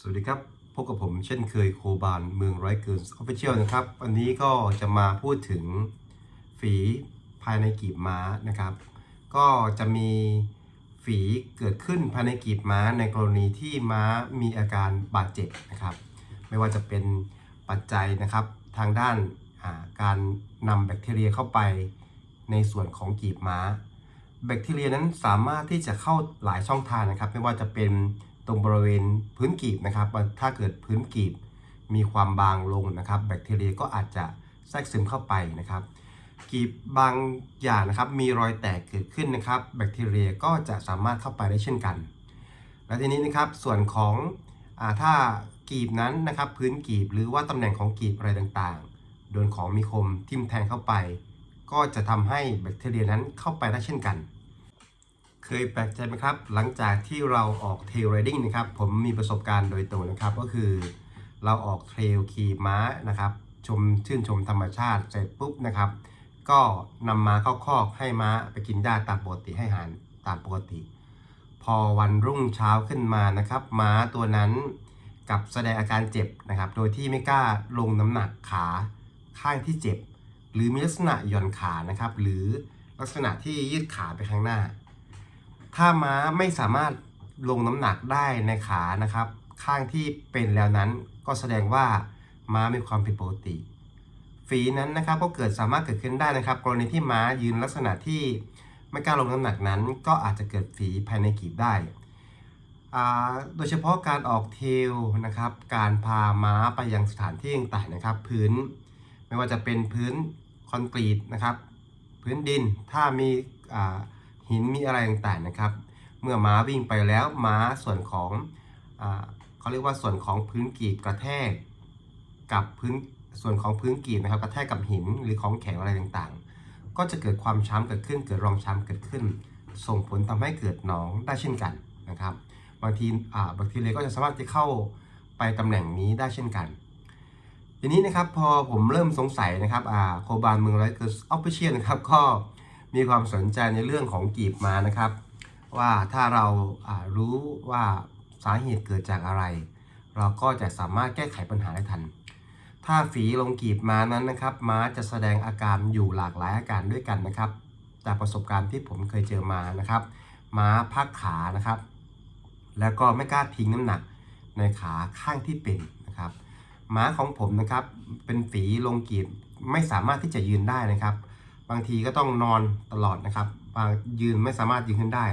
สวัสดีครับ พบกับผมเช่นเคยโคบานเมืองไรเกิร์สออฟฟิเชียลนะครับ วันนี้ก็จะมาพูดถึงฝีภายในกีบม้านะครับ ก็จะมีฝีเกิดขึ้นภายในกีบม้าในกรณีที่ม้ามีอาการบาดเจ็บนะครับ ไม่ว่าจะเป็นปัจจัยนะครับทางด้านาการนำแบคทีเรียเข้าไปในส่วนของกีบม้า แบคทีเรียนั้นสามารถที่จะเข้าหลายช่องทางนะครับ ไม่ว่าจะเป็น ตรงบริเวณพื้นกีบนะครับ ถ้าเกิดพื้นกีบมีความบางลงนะครับ แบคทีเรียก็อาจจะแทรกซึมเข้าไปนะครับ กีบบางอย่างนะครับมีรอยแตกเกิดขึ้นนะครับ แบคทีเรียก็จะสามารถเข้าไปได้เช่นกัน และทีนี้นะครับส่วนของอถ้ากีบนั้นนะครับพื้นกีบหรือว่าตำแหน่งของกีบอะไรต่างๆ โดนของมีคมทิ่มแทงเข้าไป ก็จะทำให้แบคทีเรียนั้นเข้าไปได้เช่นกัน เคยแปลกใจไหมครับ หลังจากที่เราออกเทรลไรดิ้งนะครับ ผมมีประสบการณ์โดยตรงนะครับ ก็คือ เราออกเทรลขี่ม้านะครับ ชมชื่นชมธรรมชาติเสร็จปุ๊บนะครับ ก็นำม้าเข้าคอกให้ม้าไปกินหญ้าตามปกติให้อาหารตามปกติ พอวันรุ่งเช้าขึ้นมานะครับ ม้าตัวนั้นกับแสดงอาการเจ็บนะครับ โดยที่ไม่กล้าลงน้ำหนักขาข้างที่เจ็บ หรือมีลักษณะหย่อนขานะครับ หรือลักษณะที่ยืดขาไปข้างหน้า ถ้าม้าไม่สามารถลงน้ำหนักได้ในขานะครับ ข้างที่เป็นแล้วนั้นก็แสดงว่าม้ามีความผิดปกติ ฝีนั้นนะครับก็เกิดสามารถเกิดขึ้นได้นะครับ กรณีที่ม้ายืนลักษณะที่ไม่กล้าลงน้ำหนักนั้น ก็อาจจะเกิดฝีภายในกีบได้ โดยเฉพาะการออกเทลนะครับ การพาม้าไปยังสถานที่ต่างๆนะครับ พื้นไม่ว่าจะเป็นพื้นคอนกรีตนะครับ พื้นดินถ้ามีอ่า หินมีอะไรต่างๆนะครับ เมื่อม้าวิ่งไปแล้วม้าส่วนของอเขาเรียกว่าส่วนของพื้นกีบกระแทก กับพื้นส่วนของพื้นกีบนะครับกระแทกกับหินหรือของแข็งอะไรต่างๆ ก็จะเกิดความช้ำเกิดขึ้น เกิดรองช้ำเกิดขึ้น ส่งผลทำให้เกิดหนองได้เช่นกันนะครับบางทีอ่าแบคทีเรียก็จะสามารถที่เข้าไปตำแหน่งนี้ได้เช่นกันทีนี้นะครับพอผมเริ่มสงสัยนะครับโคบานเมืองไรเกิร์สออฟฟิเชียลนะครับก็ มีความสนใจในเรื่องของกีบมานะครับ ว่าถ้าเราารู้ว่าสาเหตุเกิดจากอะไร เราก็จะสามารถแก้ไขปัญหาได้ทัน ถ้าฝีลงกีบม้านั้นนะครับ ม้าจะแสดงอาการอยู่หลากหลายอาการด้วยกันนะครับ จากประสบการณ์ที่ผมเคยเจอมานะครับ ม้าพักขานะครับ แล้วก็ไม่กล้าทิ้งน้ำหนักในขาข้างที่เป็นนะครับ ม้าของผมนะครับเป็นฝีลงกีบไม่สามารถที่จะยืนได้นะครับ บางทีก็ต้องนอนตลอดนะครับ บางยืนไม่สามารถยืนขึ้นได้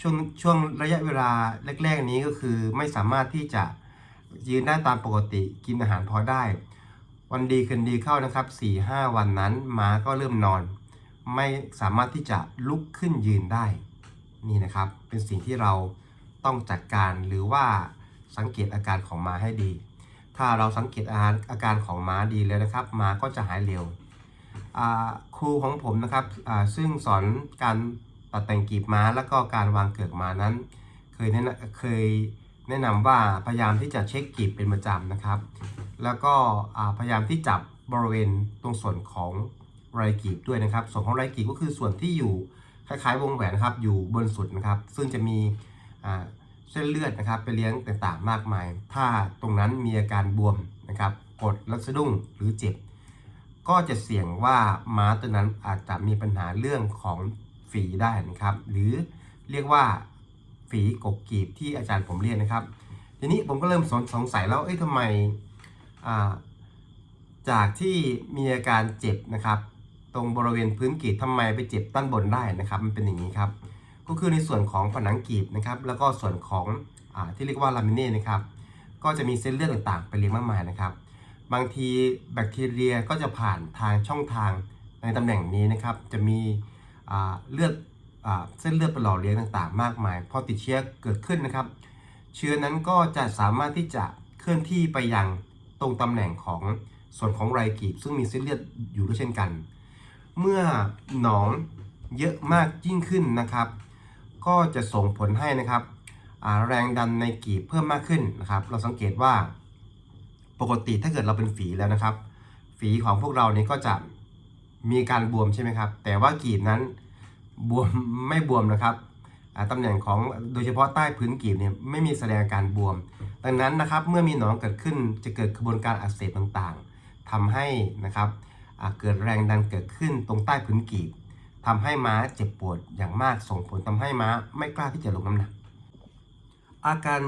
ช่วงช่วงระยะเวลาแรกๆนี้ก็คือไม่สามารถที่จะยืนได้ตามปกติกินอาหารพอได้ วันดีคืนดีเข้านะครับ4ี่ห้าวันนั้นม้าก็เริ่มนอน ไม่สามารถที่จะลุกขึ้นยืนได้นี่นะครับเป็นสิ่งที่เราต้องจัดการหรือว่าสังเกตอาการของม้าให้ดี ถ้าเราสังเกตอาการของม้าดีแล้วนะครับ ม้าก็จะหายเร็ว ครูของผมนะครับซึ่งสอนการตัดแต่งกีบม้าแล้วก็การวางเกือกม้านั้น เคยแนะนำเคยแนะนำว่าพยายามที่จะเช็คกีบเป็นประจำนะครับ แล้วก็พยายามที่จับบริเวณตรงส่วนของไรกีบด้วยนะครับ ส่วนของไรกีบก็คือส่วนที่อยู่คล้ายๆ วงแหวนนะครับอยู่บนสุดนะครับ ซึ่งจะมีเส้นเลือดนะครับไปเลี้ยงต่างๆมากมาย ถ้าตรงนั้นมีอาการบวมนะครับกดแล้วสะดุ้งหรือเจ็บ ก็จะเสี่ยงว่าม้าตัวนั้นอาจจะมีปัญหาเรื่องของฝีได้นะครับ หรือเรียกว่าฝีกกกีบที่อาจารย์ผมเรียนนะครับ ทีนี้ผมก็เริ่มสงสัยแล้วเอ้ยทำไมาจากที่มีอาการเจ็บนะครับ ตรงบริเวณพื้นกีบทำไมไปเจ็บด้านบนได้นะครับ มันเป็นอย่างนี้ครับ ก็คือในส่วนของผนังกีบนะครับ แล้วก็ส่วนของอที่เรียกว่าลามิเน่นะครับ ก็จะมีเส้นเลือดต่างๆ ไปเลี้ยงมากมายนะครับ บางทีแบคทีเรียก็จะผ่านทางช่องทางในตำแหน่งนี้นะครับ จะมีเลือดเส้นเลือดไปหล่อเลี้ยงต่างๆ มากมายพอติดเชื้อเกิดขึ้นนะครับ เชื้อนั้นก็จะสามารถที่จะเคลื่อนที่ไปยังตรงตำแหน่งของส่วนของไรกีบ ซึ่งมีเส้นเลือดอยู่ด้วยเช่นกัน เมื่อหนองเยอะมากยิ่งขึ้นนะครับ ก็จะส่งผลให้นะครับแรงดันในกีบเพิ่มมากขึ้นนะครับ เราสังเกตว่า ปกติถ้าเกิดเราเป็นฝีแล้วนะครับ ฝีของพวกเราเนี่ยก็จะมีการบวมใช่ไหมครับ แต่ว่ากีบนั้นบวมไม่บวมนะครับตำแหน่งของโดยเฉพาะใต้พื้นกีบเนี่ยไม่มีแสดงอาการบวม ดังนั้นนะครับเมื่อมีหนองเกิดขึ้นจะเกิดกระบวนการอักเสบต่างๆทำให้นะครับเกิดแรงดันเกิดขึ้นตรงใต้ผืนกีบทำให้ม้าเจ็บปวดอย่างมากส่งผลทำให้ม้าไม่กล้าที่จะลงน้ำหนัก อาการ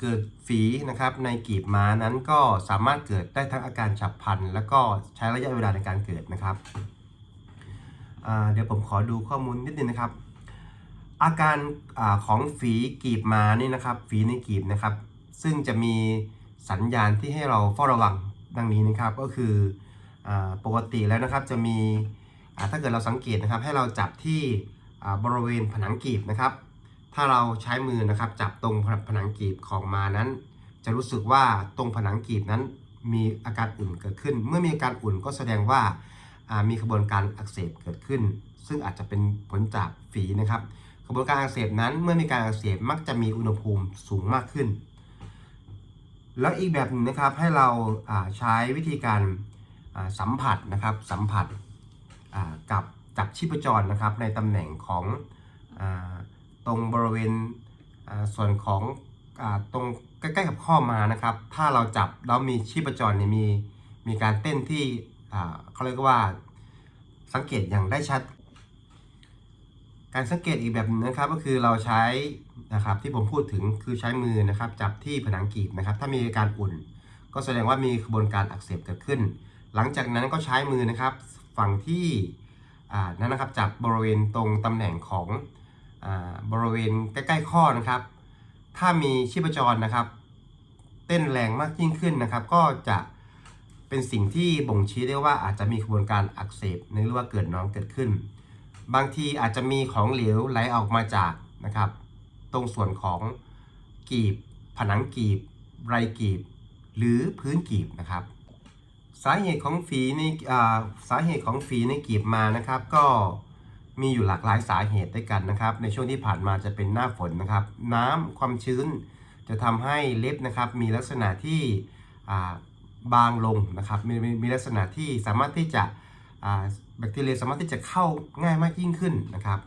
เกิดฝีนะครับในกีบม้านั้นก็สามารถเกิดได้ทั้งอาการฉับพลัน แล้วก็ใช้ระยะเวลาในการเกิดนะครับเดี๋ยวผมขอดูข้อมูลนิดนึงนะครับ อาการอของฝีกีบม้านี่นะครับฝีในกีบนะครับ ซึ่งจะมีสัญญาณที่ให้เราเฝ้าระวังดังนี้นะครับก็คืออปกติแล้วนะครับจะมีถ้าเกิดเราสังเกตนะครับให้เราจับที่บริเวณผนังกีบนะครับ ถ้าเราใช้มือนะครับจับตรงผนังกีบของมานั้น จะรู้สึกว่าตรงผนังกีบนั้นมีอาการอุ่นเกิดขึ้น เมื่อมีอาการอุ่นก็แสดงว่ามีกระบวนการอักเสบเกิดขึ้น ซึ่งอาจจะเป็นผลจากฝีนะครับกระบวนการอักเสบนั้นเมื่อมีการอักเสบมักจะมีอุณหภูมิสูงมากขึ้น แล้วอีกแบบหนึงนะครับให้เราาใช้วิธีการาสัมผัสนะครับสัมผัสกับจับชีพจรนะครับในตำแหน่งของอ ตรงบริเวณส่วนของอตรงใกล้ๆกับข้อมานะครับ ถ้าเราจับแล้วมีชีพจรเนี่ยมีมีการเต้นที่เขาเรียกว่าสังเกตอย่างได้ชัด การสังเกตอีกแบบหนึงนะครับก็คือเราใช้นะครับที่ผมพูดถึงคือใช้มือนะครับ จับที่ผนังกีบนะครับ ถ้ามีการอุ่น ก็แสดงว่ามีกระบวนการอักเสบเกิดขึ้น หลังจากนั้นก็ใช้มือนะครับ ฝั่งที่นั้นนะครับจับบริเวณตรงตำแหน่งของ บริเวณใกล้ๆข้อนะครับ ถ้ามีชีพจรนะครับ เต้นแรงมากยิ่งขึ้นนะครับ ก็จะเป็นสิ่งที่บ่งชี้ได้ว่าอาจจะมีกระบวนการอักเสบนหรือว่าเกิดน้องเกิดขึ้น บางทีอาจจะมีของเหลวไหลออกมาจากนะครับ ตรงส่วนของกีบ ผนังกีบ ไรกีบ หรือพื้นกีบนะครับ สาเหตุของฝีในสาเหตุของฝีในกีบมานะครับ ก็ มีอยู่หลากหลายสาเหตุด้วยกันนะครับ ในช่วงที่ผ่านมาจะเป็นหน้าฝนนะครับ น้ำความชื้น จะทำให้เล็บนะครับ มีลักษณะที่บางลงนะครับมีมีมีลักษณะที่สามารถที่จะแบคทีเรียสามารถที่จะเข้าง่ายมากยิ่งขึ้นนะครับ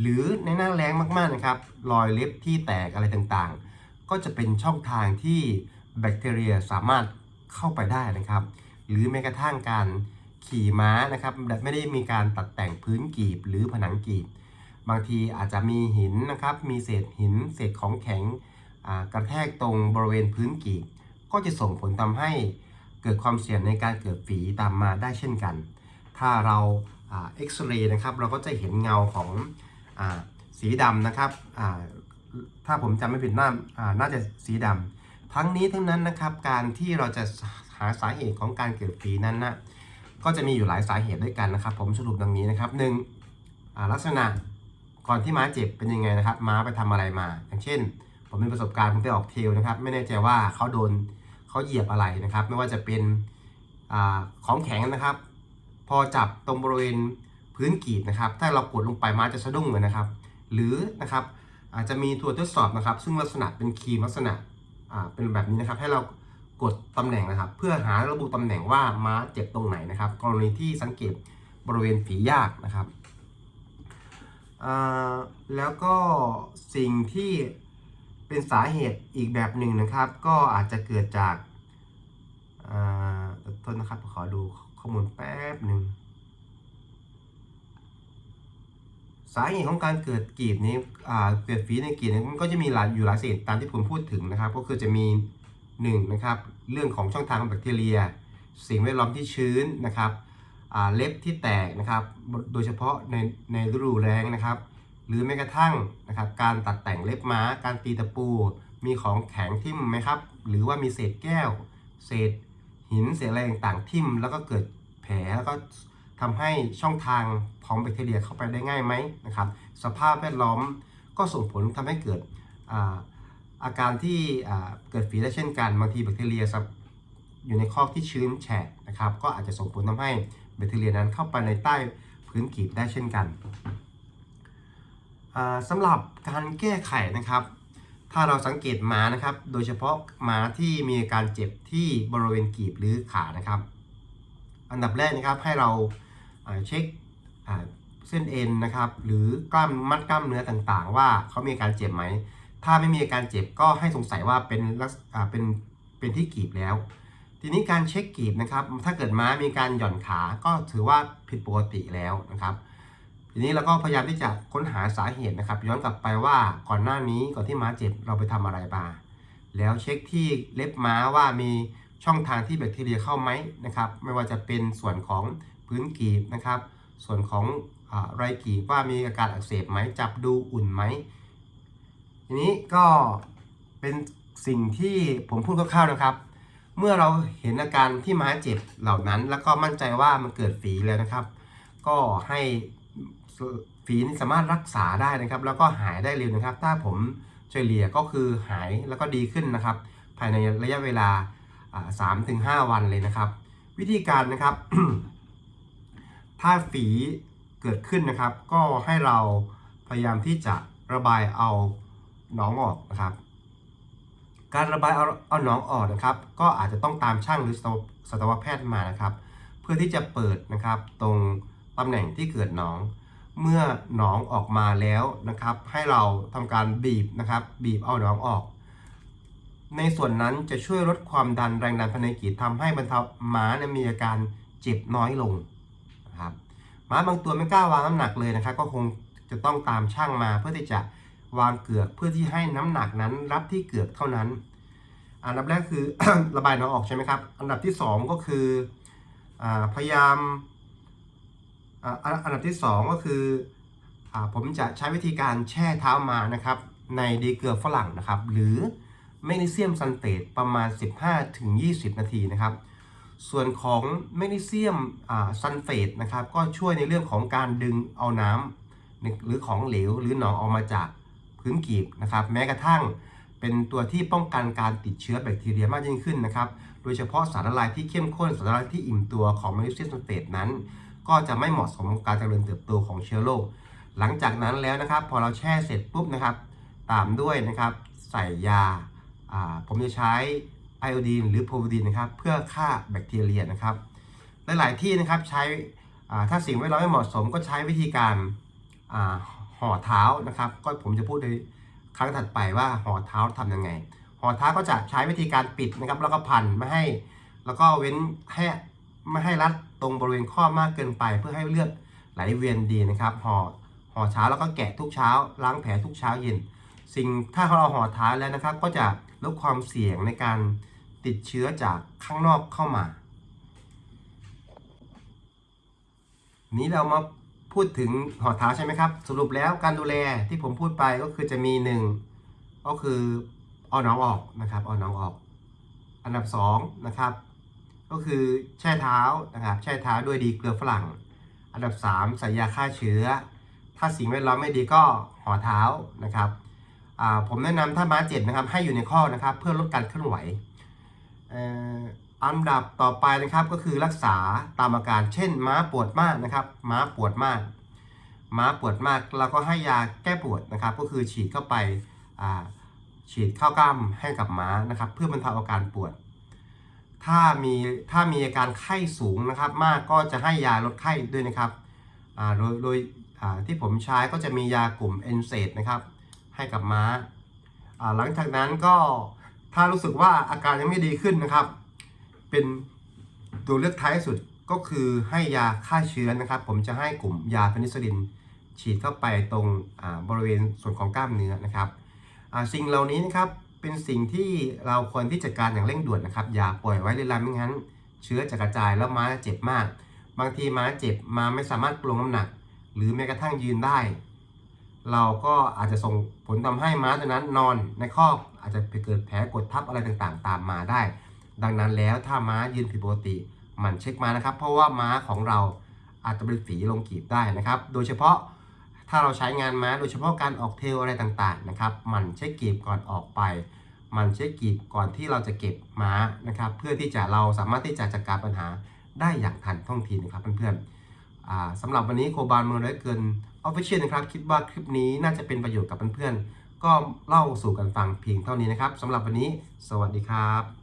หรือในหน้าแรงมากๆนะครับรอยเล็บที่แตกอะไรต่างๆ ก็จะเป็นช่องทางที่แบคทีเรียสามารถเข้าไปได้นะครับ หรือแม้กระทั่งการ ขี่ม้านะครับไม่ได้มีการตัดแต่งพื้นกีบหรือผนังกีบ บางทีอาจจะมีหินนะครับ มีเศษหิน เศษของแข็งกระแทกตรงบริเวณพื้นกีบ ก็จะส่งผลทำให้เกิดความเสี่ยงในการเกิดฝีตามมาได้เช่นกัน ถ้าเราเอ็กซเรย์นะครับ เราก็จะเห็นเงาของอสีดำนะครับถ้าผมจำไม่ผิดน่าอ่าน่าจะสีดำทั้งนี้ทั้งนั้นนะครับการที่เราจะหาสาเหตุของการเกิดฝีนั้นนะ ก็จะมีอยู่หลายสาเหตุด้วยกันนะครับ ผมสรุปดังนี้นะครับหนึ่งลักษณะก่อนที่ม้าเจ็บเป็นยังไงนะครับ ม้าไปทำอะไรมา อย่างเช่น ผมมีประสบการณ์ผมไปออกเทลนะครับ ไม่แน่ใจว่าเขาโดนเขาเหยียบอะไรนะครับ ไม่ว่าจะเป็นอของแข็งนะครับ พอจับตรงบริเวณพื้นกีบนะครับ ถ้าเรากดลงไปม้าจะสะดุ้งเลยนะครับ หรือนะครับอาจจะมีตัวทดสอบนะครับ ซึ่งลักษณะเป็นครีมลักษณะเป็นแบบนี้นะครับ ให้เรา กดตำแหน่งนะครับ เพื่อหาระบุตำแหน่งว่าม้าเจ็บตรงไหนนะครับ กรณีที่สังเกตบริเวณฝียากนะครับแล้วก็สิ่งที่เป็นสาเหตุอีกแบบหนึ่งนะครับ ก็อาจจะเกิดจากอ่าโทษนะครับขอดูข้อมูลแป๊บหนึ่งสาเหตุของการเกิดกีบนี้อ่เกิดฝีในกีบนี้มันก็จะมีหลายอยู่หลายสาเหตุตามที่ผมพูดถึงนะครับ ก็คือจะมีหนึ่งนะครับ เรื่องของช่องทางของแบคทีเรีย สิ่งแวดล้อมที่ชื้นนะครับเล็บที่แตกนะครับโดยเฉพาะในในฤดูแล้งนะครับ หรือแม้กระทั่งนะครับการตัดแต่งเล็บม้า การตีตะปู มีของแข็งทิ่มไหมครับ หรือว่ามีเศษแก้ว เศษหินเศษอะไรต่างๆทิ่ม แล้วก็เกิดแผลแล้วก็ทำให้ช่องทางของแบคทีเรียเข้าไปได้ง่ายไหมนะครับ สภาพแวดล้อมก็ส่งผลทำให้เกิด อาการที่เกิดฝีได้เช่นกันบางทีแบคทีเรียอยู่ในคอกที่ชื้นแฉะนะครับ ก็อาจจะส่งผลทำให้แบคทีเรียนั้นเข้าไปในใต้พื้นกีบได้เช่นกันอ่าสำหรับการแก้ไขนะครับ ถ้าเราสังเกตม้านะครับ โดยเฉพาะม้าที่มีอาการเจ็บที่บริเวณกีบหรือขานะครับ อันดับแรกนะครับให้เราเช็คเส้นเอ็นนะครับ หรือกล้ามมัดกล้ามเนื้อต่างๆ ว่าเขามีการเจ็บไหม ถ้าไม่มีอาการเจ็บก็ให้สงสัยว่าเป็นลักษอ่าเป็นเป็นที่กีบแล้ว ทีนี้การเช็คกีบนะครับ ถ้าเกิดม้ามีการหย่อนขาก็ถือว่าผิดปกติแล้วนะครับ ทีนี้เราก็พยายามที่จะค้นหาสาเหตุนะครับ ย้อนกลับไปว่าก่อนหน้านี้ก่อนที่ม้าเจ็บเราไปทำอะไรมาแล้วเช็คที่เล็บม้าว่ามีช่องทางที่แบคทีเรียเข้าไหมนะครับ ไม่ว่าจะเป็นส่วนของพื้นกีบนะครับ ส่วนของอไรกีบว่ามีอาการอักเสบไหมจับดูอุ่นไหม ทีนี้ก็เป็นสิ่งที่ผมพูดคร่าวๆนะครับ เมื่อเราเห็นอาการที่ม้าเจ็บเหล่านั้น แล้วก็มั่นใจว่ามันเกิดฝีแล้วนะครับ ก็ให้ฝีนี่สามารถรักษาได้นะครับ แล้วก็หายได้เร็วนะครับ ถ้าผมเฉลี่ยก็คือหายแล้วก็ดีขึ้นนะครับ ภายในระยะเวลาสามถึงห้าวันเลยนะครับ วิธีการนะครับ ถ้าฝีเกิดขึ้นนะครับ ก็ให้เราพยายามที่จะระบายเอา หนองออกนะครับ การระบายเอาเอาหนองออกนะครับ ก็อาจจะต้องตามช่างหรือสัตวแพทย์มานะครับ เพื่อที่จะเปิดนะครับตรงตำแหน่งที่เกิดหนอง เมื่อหนองออกมาแล้วนะครับ ให้เราทำการบีบนะครับ บีบเอาหนองออก ในส่วนนั้นจะช่วยลดความดันแรงดันภายในกีบทำให้บรรเทาม้าเนี่ยมีอาการเจ็บน้อยลงนะครับม้าบางตัวไม่กล้าวางน้ำหนักเลยนะครับ ก็คงจะต้องตามช่างมาเพื่อที่จะ วางเกือกเพื่อที่ให้น้ำหนักนั้นรับที่เกือกเท่านั้น อันดับแรกคือ ระบายหนองออกใช่ไหมครับ อันดับที่ 2 ก็คืออพยายามอันดับที่ 2 ก็คืออผมจะใช้วิธีการแช่เท้ามานะครับ ในดีเกลือฝรั่งนะครับ หรือแมกนีเซียมซัลเฟตประมาณ 15-20 นาทีนะครับ ส่วนของแมกนีเซียมซัลเฟตนะครับ ก็ช่วยในเรื่องของการดึงเอาน้ำหรือของเหลวหรือหนองออกมาจาก พื้นกีบนะครับ แม้กระทั่งเป็นตัวที่ป้องกันการติดเชื้อแบคทีเรียมากยิ่งขึ้นนะครับ โดยเฉพาะสารละลายที่เข้มข้นสารละลายที่อิ่มตัวของมกนีเซียมซัลเฟตนั้น ก็จะไม่เหมาะสมกับการเจริญเติบโตของเชื้อโรค หลังจากนั้นแล้วนะครับ พอเราแช่เสร็จปุ๊บนะครับ ตามด้วยนะครับใส่ยา ผมจะใช้ไอโอดีนหรือโพรดีนนะครับ เพื่อฆ่าแบคทีเรียนะครับ หลาย ๆ ที่นะครับใช้ถ้าสิ่งแวดล้อมไม่เหมาะสมก็ใช้วิธีการ ห่อเท้านะครับ ก็ผมจะพูดในครั้งถัดไปว่าห่อเท้าทำยังไง ห่อเท้าก็จะใช้วิธีการปิดนะครับ แล้วก็พันไม่ให้ แล้วก็เว้นให้ไม่ให้รัดตรงบริเวณข้อมากเกินไป เพื่อให้เลือดไหลเวียนดีนะครับ ห่อห่อเช้าแล้วก็แกะทุกเช้า ล้างแผลทุกเช้าเย็น สิ่งถ้าเราห่อเท้าแล้วนะครับ ก็จะลดความเสี่ยงในการติดเชื้อจากข้างนอกเข้ามา นี้เรามา พูดถึงหอเท้าใช่ไหมครับ สรุปแล้วการดูแลที่ผมพูดไปก็คือจะมีหนึ่งก็คือเอาน้องออกนะครับเอาน้องออก อันดับสองนะครับ ก็คือแช่เท้านะครับ แช่เท้าด้วยดีเกลือฝรั่ง อันดับสามใส่ยาฆ่าเชื้อ ถ้าสิ่งแวดล้อมไม่ดีก็ห่อเท้านะครับผมแนะนำถ้าม้าเจ็บนะครับ ให้อยู่ในข้อนะครับ เพื่อลดการเคลื่อนไหว อันดับต่อไปนะครับก็คือรักษาตามอาการ เช่น ม้าปวดมากนะครับ ม้าปวดมาก ม้าปวดมากเราก็ให้ยาแก้ปวดนะครับ ก็คือฉีดเข้าไปาฉีดเข้ากล้ามให้กับม้านะครับ เพื่อบรรเทาอาการปวด ถ้ามีถ้ามีอาการไข้สูงนะครับ มากก็จะให้ยาลดไข้ด้วยนะครับโดยโดยที่ผมใช้ก็จะมียากลุ่มเอนเซดนะครับให้กับม้า หลังจากนั้นก็ถ้ารู้สึกว่าอาการยังไม่ดีขึ้นนะครับ เป็นตัวเลือกท้ายสุดก็คือให้ยาฆ่าเชื้อนะครับ ผมจะให้กลุ่มยาเพนิซิลิน ฉีดเข้าไปตรงบริเวณส่วนของกล้ามเนื้อนะครับสิ่งเหล่านี้นะครับเป็นสิ่งที่เราควรที่จัดการอย่างเร่งด่วนนะครับ อย่าปล่อยไว้เรื้อรังไม่งั้น เชื้อจะกระจายแล้วม้าจะเจ็บมาก บางทีม้าเจ็บม้าไม่สามารถลงน้ำหนัก หรือแม้กระทั่งยืนได้ เราก็อาจจะส่งผลทำให้ม้าตัวนั้นนอนในคอกอาจจะไปเกิดแผลกดทับอะไรต่างๆ ตามมาได้ ดังนั้นแล้วถ้าม้ายืนผิดปกติหมันเช็คม้านะครับ เพราะว่าม้าของเราอาจจะเป็นฝีลงกีบได้นะครับ โดยเฉพาะถ้าเราใช้งานม้าโดยเฉพาะการออกเทลอะไรต่างๆนะครับหมันเช็คกีบก่อนออกไปหมันเช็คกีบก่อนที่เราจะเก็บม้านะครับ เพื่อที่จะเราสามารถที่จะจัดการปัญหาได้อย่างทันท่วงทีนะครับเพื่อนๆสำหรับวันนี้โคบานเมืองร้อยเกินออฟฟิเชียลนะครับ คิดว่าคลิปนี้น่าจะเป็นประโยชน์กับเพื่อนๆก็เล่าสู่กันฟังเพียงเท่านี้นะครับสำหรับวันนี้ สวัสดีครับ